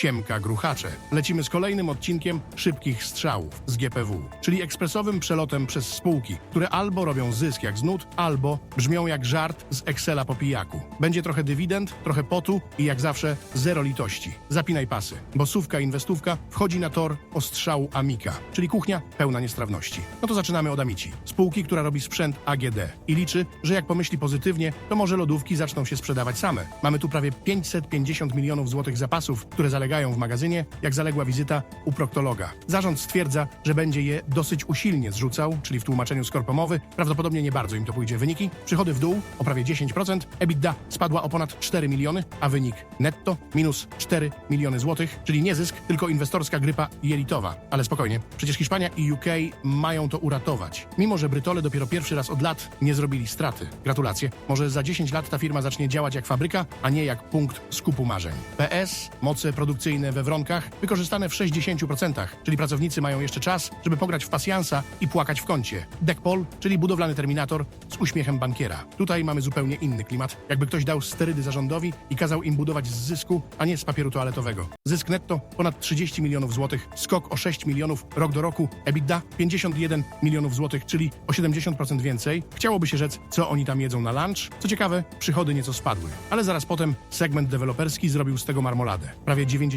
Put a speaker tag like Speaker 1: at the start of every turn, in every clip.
Speaker 1: Siemka Gruchacze. Lecimy z kolejnym odcinkiem szybkich strzałów z GPW, czyli ekspresowym przelotem przez spółki, które albo robią zysk jak z nut, albo brzmią jak żart z Excela po pijaku. Będzie trochę dywidend, trochę potu i jak zawsze zero litości. Zapinaj pasy, bo sówka inwestówka wchodzi na tor ostrzału Amika, czyli kuchnia pełna niestrawności. No to zaczynamy od Amici, spółki, która robi sprzęt AGD i liczy, że jak pomyśli pozytywnie, to może lodówki zaczną się sprzedawać same. Mamy tu prawie 550 milionów złotych zapasów, które zalegają w magazynie, jak zaległa wizyta u proktologa. Zarząd stwierdza, że będzie je dosyć usilnie zrzucał, czyli w tłumaczeniu z korpomowy. Prawdopodobnie nie bardzo im to pójdzie. Wyniki? Przychody w dół o prawie 10%, EBITDA spadła o ponad 4 miliony, a wynik netto minus 4 miliony złotych, czyli nie zysk, tylko inwestorska grypa jelitowa. Ale spokojnie, przecież Hiszpania i UK mają to uratować. Mimo, że Brytole dopiero pierwszy raz od lat nie zrobili straty. Gratulacje. Może za 10 lat ta firma zacznie działać jak fabryka, a nie jak punkt skupu marzeń. PS, moce produkcyjne we Wronkach, wykorzystane w 60%, czyli pracownicy mają jeszcze czas, żeby pograć w pasjansa i płakać w kącie. Deckpol, czyli budowlany terminator z uśmiechem bankiera. Tutaj mamy zupełnie inny klimat. Jakby ktoś dał sterydy zarządowi i kazał im budować z zysku, a nie z papieru toaletowego. Zysk netto ponad 30 milionów złotych, skok o 6 milionów rok do roku, EBITDA 51 milionów złotych, czyli o 70% więcej. Chciałoby się rzec, co oni tam jedzą na lunch. Co ciekawe, przychody nieco spadły. Ale zaraz potem segment deweloperski zrobił z tego marmoladę. Prawie 90%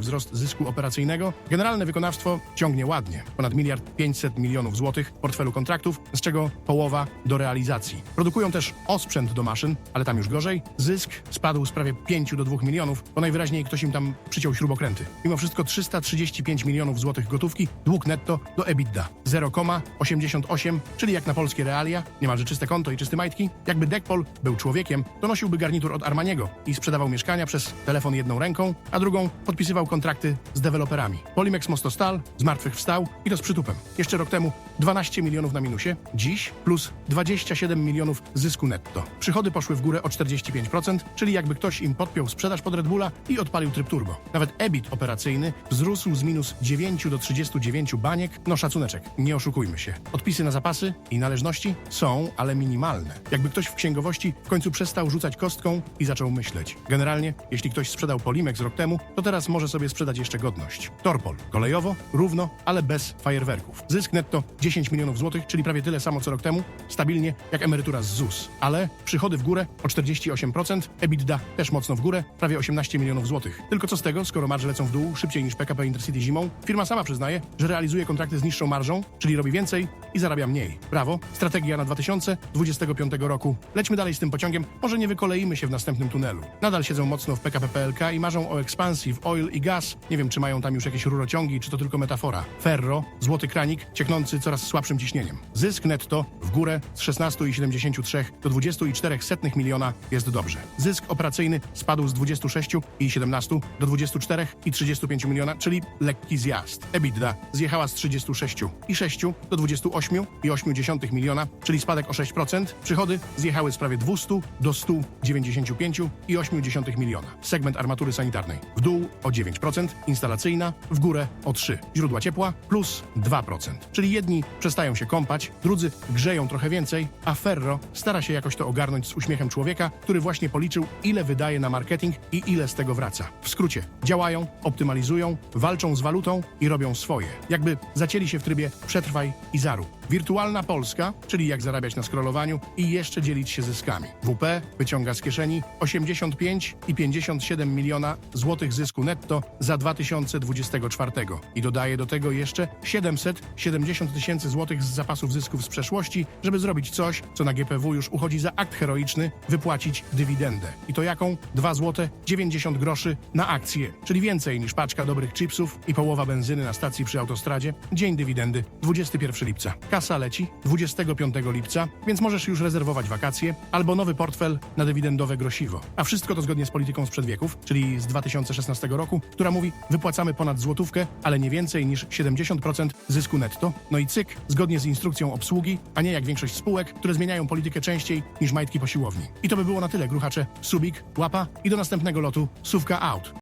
Speaker 1: wzrost zysku operacyjnego. Generalne wykonawstwo ciągnie ładnie. Ponad miliard 500 milionów złotych portfelu kontraktów, z czego połowa do realizacji. Produkują też osprzęt do maszyn, ale tam już gorzej. Zysk spadł z prawie 5 do 2 milionów, bo najwyraźniej ktoś im tam przyciął śrubokręty. Mimo wszystko 335 milionów złotych gotówki, dług netto do EBITDA 0,88, czyli jak na polskie realia, niemalże czyste konto i czyste majtki. Jakby Deckpol był człowiekiem, to nosiłby garnitur od Armaniego i sprzedawał mieszkania przez telefon jedną ręką, a drugą podpisywał kontrakty z deweloperami. Polimex Mostostal zmartwychwstał i to z przytupem. Jeszcze rok temu 12 milionów na minusie, dziś plus 27 milionów zysku netto. Przychody poszły w górę o 45%, czyli jakby ktoś im podpiął sprzedaż pod Red Bulla i odpalił tryb turbo. Nawet EBIT operacyjny wzrósł z minus 9 do 39 baniek, no szacuneczek, nie oszukujmy się. Odpisy na zapasy i należności są, ale minimalne. Jakby ktoś w księgowości w końcu przestał rzucać kostką i zaczął myśleć. Generalnie, jeśli ktoś sprzedał Polimex rok temu, to teraz może sobie sprzedać jeszcze godność. Torpol. Kolejowo, równo, ale bez fajerwerków. Zysk netto 10 milionów złotych, czyli prawie tyle samo co rok temu, stabilnie jak emerytura z ZUS. Ale przychody w górę o 48%, EBITDA też mocno w górę, prawie 18 milionów złotych. Tylko co z tego, skoro marże lecą w dół szybciej niż PKP Intercity zimą? Firma sama przyznaje, że realizuje kontrakty z niższą marżą, czyli robi więcej i zarabia mniej. Brawo, strategia na 2025 roku. Lećmy dalej z tym pociągiem, może nie wykoleimy się w następnym tunelu. Nadal siedzą mocno w PKP PLK i marzą o ekspansji w oil i gaz. Nie wiem, czy mają tam już jakieś rurociągi, czy to tylko metafora. Ferro, złoty kranik, cieknący coraz słabszym ciśnieniem. Zysk netto górę z 16,73 do 24,7 miliona jest dobrze. Zysk operacyjny spadł z 26,17 do 24,35 miliona, czyli lekki zjazd. EBITDA zjechała z 36,6 do 28,8 miliona, czyli spadek o 6%. Przychody zjechały z prawie 200 do 195,8 miliona. Segment armatury sanitarnej w dół o 9%, instalacyjna w górę o 3%. Źródła ciepła plus 2%. Czyli jedni przestają się kąpać, drudzy grzeją trochę więcej, a Ferro stara się jakoś to ogarnąć z uśmiechem człowieka, który właśnie policzył, ile wydaje na marketing i ile z tego wraca. W skrócie, działają, optymalizują, walczą z walutą i robią swoje. Jakby zacięli się w trybie przetrwaj i zarób. Wirtualna Polska, czyli jak zarabiać na scrollowaniu i jeszcze dzielić się zyskami. WP wyciąga z kieszeni 85 i 57 miliona złotych zysku netto za 2024 i dodaje do tego jeszcze 770 tysięcy złotych z zapasów zysków z przeszłości, żeby zrobić coś, co na GPW już uchodzi za akt heroiczny, wypłacić dywidendę. I to jaką? 2 złote 90 groszy na akcję, czyli więcej niż paczka dobrych chipsów i połowa benzyny na stacji przy autostradzie. Dzień dywidendy 21 lipca. Kasa leci 25 lipca, więc możesz już rezerwować wakacje albo nowy portfel na dywidendowe grosiwo. A wszystko to zgodnie z polityką sprzed wieków, czyli z 2016 roku, która mówi wypłacamy ponad złotówkę, ale nie więcej niż 70% zysku netto. No i cyk, zgodnie z instrukcją obsługi, a nie jak większość spółek, które zmieniają politykę częściej niż majtki po siłowni. I to by było na tyle, gruchacze. Subik, łapa i do następnego lotu. Sówka out.